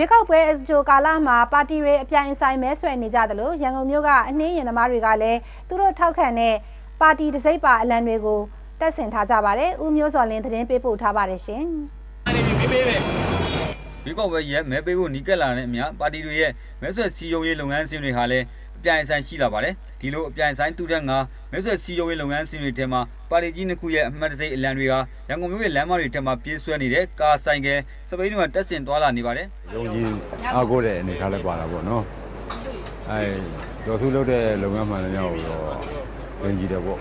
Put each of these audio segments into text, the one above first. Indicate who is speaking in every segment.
Speaker 1: ရွေးကောက်ပွဲအကြိုကာလမှာပါတီတွေအပြိုင်အဆိုင်မဲဆွယ်နေကြသလိုရန်ကုန်မြို့ကအနှင်းရင်သမားတွေကလည်းသူတို့ထောက်ခံတဲ့ပါတီတစ်စိပ်ပါအလံတွေကိုတက်ဆင်ထားကြပါတယ်။ဦးမျိုးစော်လင်းသတင်းပေးပို့ထားပါတယ်ရှင်။
Speaker 2: ရွေးကောက်ပွဲရဲ့မဲပေးဖို့နီးကပ်လာတဲ့အမျှပါတီတွေရဲ့မဲဆွယ်စည်းရုံးရေးလုပ်ငန်းစဉ်တွေဟာလည်းအပြိုင်အဆိုင်ရှိလာပါတယ် ဒီလိုအပြိုင်ဆိုင်တူတဲ့ငါမဲဆွယ်စည်းရုံးရေးလုပ်ငန်းစဉ်တွေထဲမှာပါတီကြီးနှစ်ခုရဲ့အမှတ်တစိအလံတွေဟာရန်ကုန်မြို့ရဲ့လမ်းမတွေထဲမှာပြေးဆွဲနေတဲ့ကားဆိုင်ကယ်စပိန်တွေမှာတက်ဆင်သွားလာနေပါတယ်
Speaker 3: ယုံကြည်အားကိုးတဲ့အနေထားလည်းပါတာပေါ့နော်အဲဒေါ်စုလုပ်တဲ့လုပ်ငန်းမှန်တဲ့ကြောင့်တော့ယုံကြည်တယ်ပေါ့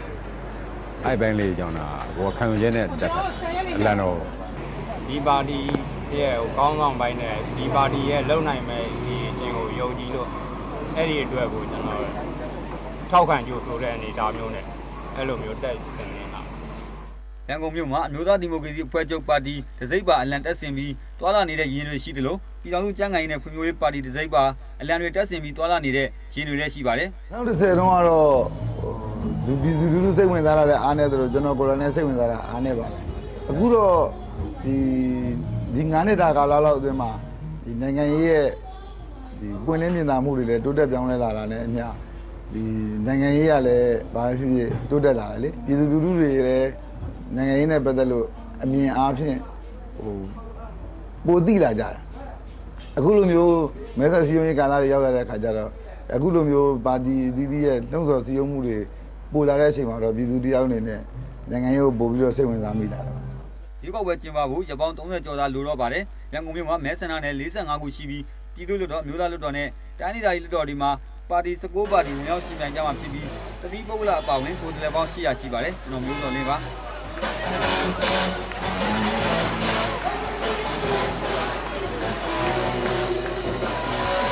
Speaker 3: အဲ့ဘိုင်းလေးကြောင့်တာဘောခံယူချက်နဲ့တက်တာအလန်တော့
Speaker 4: ဒီပါတီရဲ့ဟိုကောင်းဆောင်ပိုင်းနဲ့ဒီပါတီရဲ့လုံနိုင်မဲ့ဒီအချင်းကိုယုံကြည်လို့အဲ့ဒီအတွက်ကိုကျွန်တော် ထောက်ခံကြိုဆိုတဲ့အနေအထားမျိုးနဲ့အဲ့လိုမျိုးတက်ဆင်နေတာ
Speaker 2: ရန်ကုန်မြို့မှာအမျိုးသားဒီမိုကရေစီအဖွဲ့ချုပ်ပါတီဒစိမ့်ပါအလံတက်ဆင်ပြီးတွာလာနေတဲ့ရင်းတွေရှိတယ်လို့ပြည်ထောင်စုကျန်းမာရေးနဲ့ဖွံ့ဖြိုးရေးပါတီဒစိမ့်ပါအလံတွေတက်ဆင်ပြီးတွာလာနေတဲ့ရင်းတွေလည်းရှိပါတယ်
Speaker 5: နောက်တစ်ဆယ်တုန်းကတော့ဟိုဒီပြည်သူလူထုစိတ်ဝင်စားရတဲ့အားနဲ့ဆိုတော့ကျွန်တော်ကိုယ်တိုင်နဲ့စိတ်ဝင်စားတာအားနဲ့ပါပဲအခုတော့ဒီဒီ9နှစ်တာကာလလောက်အတွင်းမှာဒီနိုင်ငံရေးရဲ့ဒီပွင့်လင်းမြင်သာမှုတွေလည်းတိုးတက်ပြောင်းလဲလာတာနဲ့အမျှဒီ နိုင်ငံရေးကလည်းဘာဖြစ်ဖြစ်တိုးတက်လာတယ်လေပြည်သူလူထုတွေလည်းနိုင်ငံရေးနဲ့ပတ်သက်လို့အမြင်အားဖြင့်ဟိုပိုသိလာကြတာအခုလိုမျိုးမဲဆက်စည်းရုံးရေးကာလတွေရောက်လာတဲ့အခါကျတော့အခုလိုမျိုးပါတီအသီးသီးရဲ့နှုံးဆော်စည်းရုံးမှုတွေပိုလာတဲ့အချိန်မှာတော့ပြည်သူတယောက်အနေနဲ့နိုင်ငံရေးကိုပို့ပြီးတော့စိတ်ဝင်စားမိလာတယ်
Speaker 2: ရွေးကောက်ပွဲကျင်းပဖို့ရပောင်း30ကျော်သာလိုတော့ပါတယ်။ရန်ကုန်မြို့မှာမဲဆန္ဒနယ်45ခုရှိပြီးပြည်သူ့လွှတ်တော်မြို့သားလွှတ်တော်နဲ့တိုင်းဒေသကြီးလွှတ်တော်တွေမှာ ပါတီ19ပါတီဝင်ရောက်ရှင်ပြိုင်ကြမှာဖြစ်ပြီးတတိပုဂ္ဂလအပါဝင်ကိုယ်စားလှယ်ပေါင်း800ရှိပါတယ်။ကျွန်တော်မျိုးစော်လင်းပါ